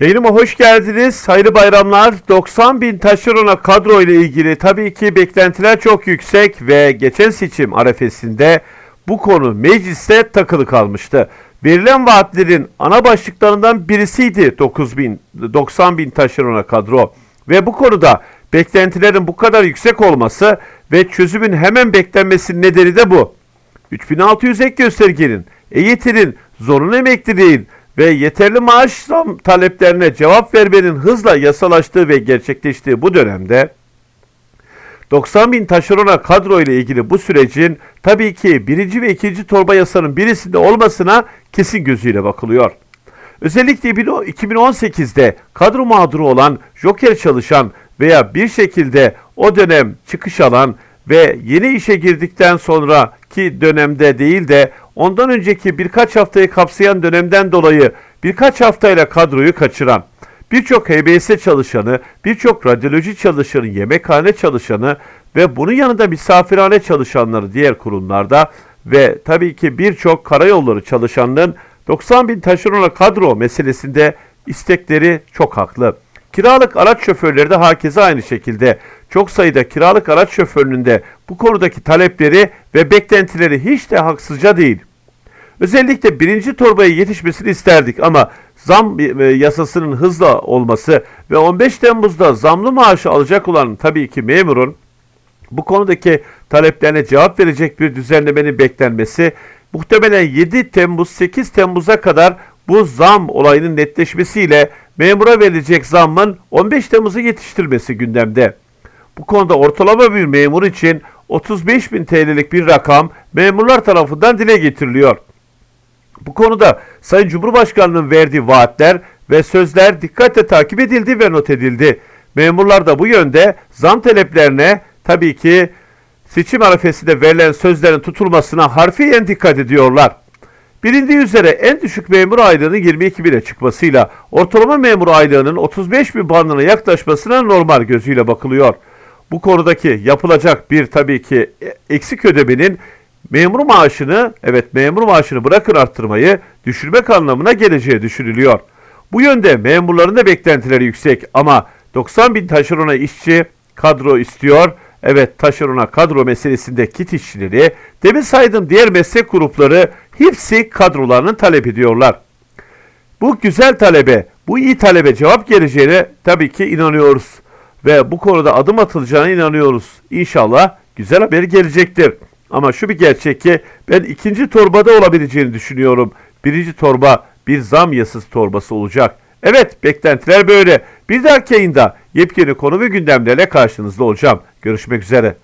Yayınıma hoş geldiniz. Hayırlı bayramlar. 90 bin taşerona kadro ile ilgili tabii ki beklentiler çok yüksek ve geçen seçim arefesinde bu konu mecliste takılı kalmıştı. Verilen vaatlerin ana başlıklarından birisiydi 9 bin, 90 bin taşerona kadro. Ve bu konuda beklentilerin bu kadar yüksek olması ve çözümün hemen beklenmesinin nedeni de bu. 3600 ek göstergenin, EYT'nin, zorunlu emekliliğin ve yeterli maaş taleplerine cevap vermenin hızla yasalaştığı ve gerçekleştiği bu dönemde 90 bin taşerona kadro ile ilgili bu sürecin tabii ki birinci ve ikinci torba yasanın birisinde olmasına kesin gözüyle bakılıyor. Özellikle 2018'de kadro mağduru olan, joker çalışan veya bir şekilde o dönem çıkış alan ve yeni işe girdikten sonraki dönemde değil de ondan önceki birkaç haftayı kapsayan dönemden dolayı birkaç haftayla kadroyu kaçıran, birçok HBS çalışanı, birçok radyoloji çalışanı, yemekhane çalışanı ve bunun yanında misafirhane çalışanları diğer kurumlarda ve tabii ki birçok karayolları çalışanların 90 bin taşerona kadro meselesinde istekleri çok haklı. Kiralık araç şoförleri de hakeza aynı şekilde. Çok sayıda kiralık araç şoförünün de bu konudaki talepleri ve beklentileri hiç de haksızca değil. Özellikle birinci torbaya yetişmesini isterdik ama zam e, yasasının hızla olması ve 15 Temmuz'da zamlı maaşı alacak olan tabii ki memurun bu konudaki taleplerine cevap verecek bir düzenlemenin beklenmesi muhtemelen 7 Temmuz 8 Temmuz'a kadar bu zam olayının netleşmesiyle memura verilecek zammın 15 Temmuz'u yetiştirmesi gündemde. Bu konuda ortalama bir memur için 35 bin TL'lik bir rakam memurlar tarafından dile getiriliyor. Bu konuda Sayın Cumhurbaşkanı'nın verdiği vaatler ve sözler dikkatle takip edildi ve not edildi. Memurlar da bu yönde zam taleplerine tabii ki seçim arifesinde verilen sözlerin tutulmasına harfiyen dikkat ediyorlar. Bilindiği üzere en düşük memur aylığının 22 bine çıkmasıyla ortalama memur aylığının 35 bin bandına yaklaşmasına normal gözüyle bakılıyor. Bu konudaki yapılacak bir tabii ki eksik ödemenin memur maaşını, evet memur maaşını bırakın arttırmayı düşürmek anlamına geleceği düşünülüyor. Bu yönde memurların da beklentileri yüksek ama 90 bin taşerona işçi kadro istiyor. Evet taşerona kadro meselesinde kit işçileri, demin saydığım diğer meslek grupları hepsi kadrolarını talep ediyorlar. Bu güzel talebe, bu iyi talebe cevap geleceğine tabii ki inanıyoruz. Ve bu konuda adım atılacağına inanıyoruz. İnşallah güzel haber gelecektir. Ama şu bir gerçek ki ben ikinci torbada olabileceğini düşünüyorum. Birinci torba bir zam yasası torbası olacak. Evet beklentiler böyle. Bir dahaki yayında yepyeni konu ve gündemlerle karşınızda olacağım. Görüşmek üzere.